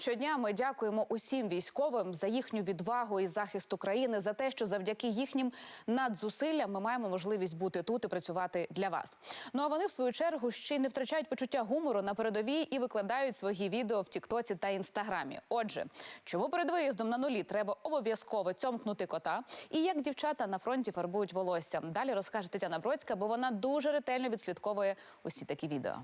Щодня ми дякуємо усім військовим за їхню відвагу і захист України, за те, що завдяки їхнім надзусиллям ми маємо можливість бути тут і працювати для вас. Ну а вони в свою чергу ще й не втрачають почуття гумору на передовій і викладають свої відео в Тіктоці та Інстаграмі. Отже, чому перед виїздом на нулі треба обов'язково цьомкнути кота, і як дівчата на фронті фарбують волосся. Далі розкаже Тетяна Бродська, бо вона дуже ретельно відслідковує усі такі відео.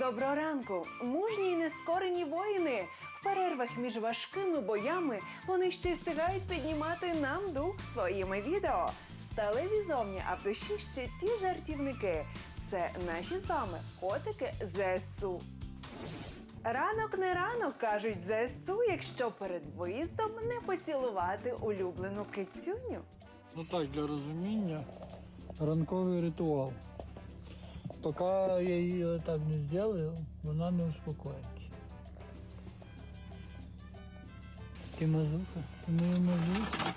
Доброго ранку, мужні й нескорені воїни. В перервах між важкими боями вони ще встигають піднімати нам дух своїми відео. Сталеві зовні, а в душі ще ті жартівники. Це наші з вами котики ЗСУ. Ранок не ранок, кажуть ЗСУ, якщо перед виїздом не поцілувати улюблену кицюню. Ну так, для розуміння, ранковий ритуал. Поки я її так не зроблю, вона не успокоїться. Ти мазуха? Ти моя мазуха?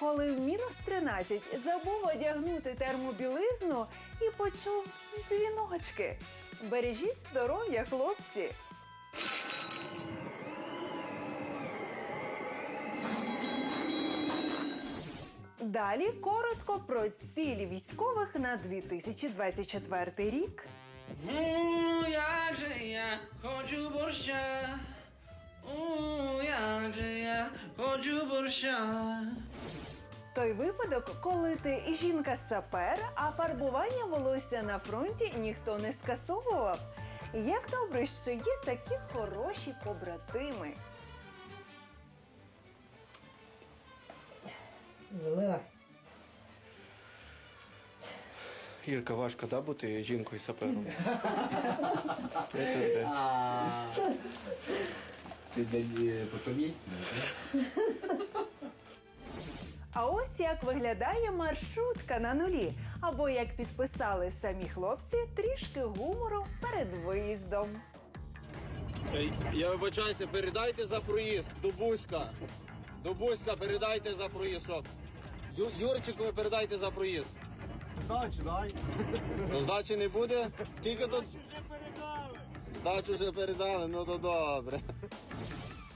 Коли в мінус 13 забув одягнути термобілизну і почув дзвіночки. Бережіть здоров'я, хлопці! Далі коротко про цілі військових на 2024 рік. У, як же я хочу борща. У, як же я хочу борща. Той випадок, коли ти жінка-сапер, а фарбування волосся на фронті ніхто не скасовував. Як добре, що є такі хороші побратими. Ірка, важко, да, бути жінкою сапером? Ты да, потом? А ось як виглядає маршрутка на нулі. Або як підписали самі хлопці, трішки гумору перед виїздом. Я вибачаюся, передайте за проїзд до Бузька. До Бузька передайте за проїзд. Ю, Юрчикові передайте за проїзд. Здачу, дай. То здачі не буде? Скільки тут? Здачу вже передали, ну то добре.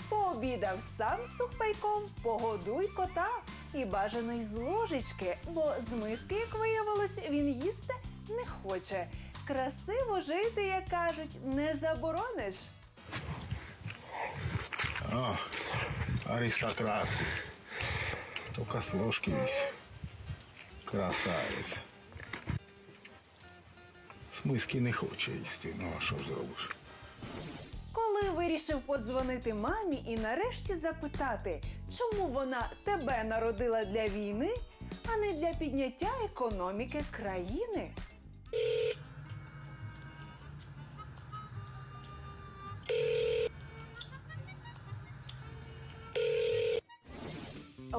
Пообідав сам з сухпайком, погодуй кота. І бажано й з ложечки, бо з миски, як виявилось, він їсти не хоче. Красиво жити, як кажуть, не заборониш. О, аристократ. Только с ложки весь. Красавець. З миски не хоче їсти, ну а що ж зробиш? Коли вирішив подзвонити мамі і нарешті запитати, чому вона тебе народила для війни, а не для підняття економіки країни.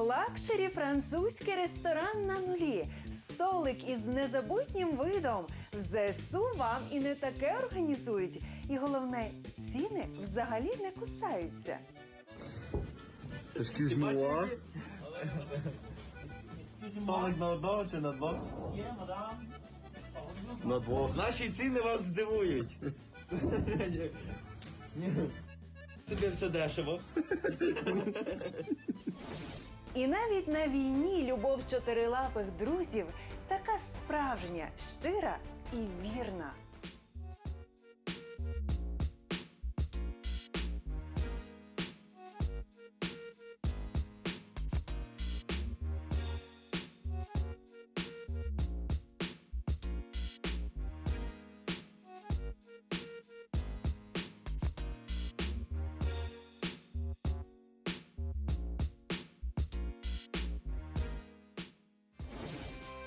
Лакшері французький ресторан на нулі. Столик із незабутнім видом. В ЗСУ вам і не таке організують. І головне, ціни взагалі не кусаються. Excuse me, what? Столик на одного чи на двох? На двох. Наші ціни вас здивують. Тобі все дешево. І навіть на війні любов чотирилапих друзів така справжня, щира і вірна.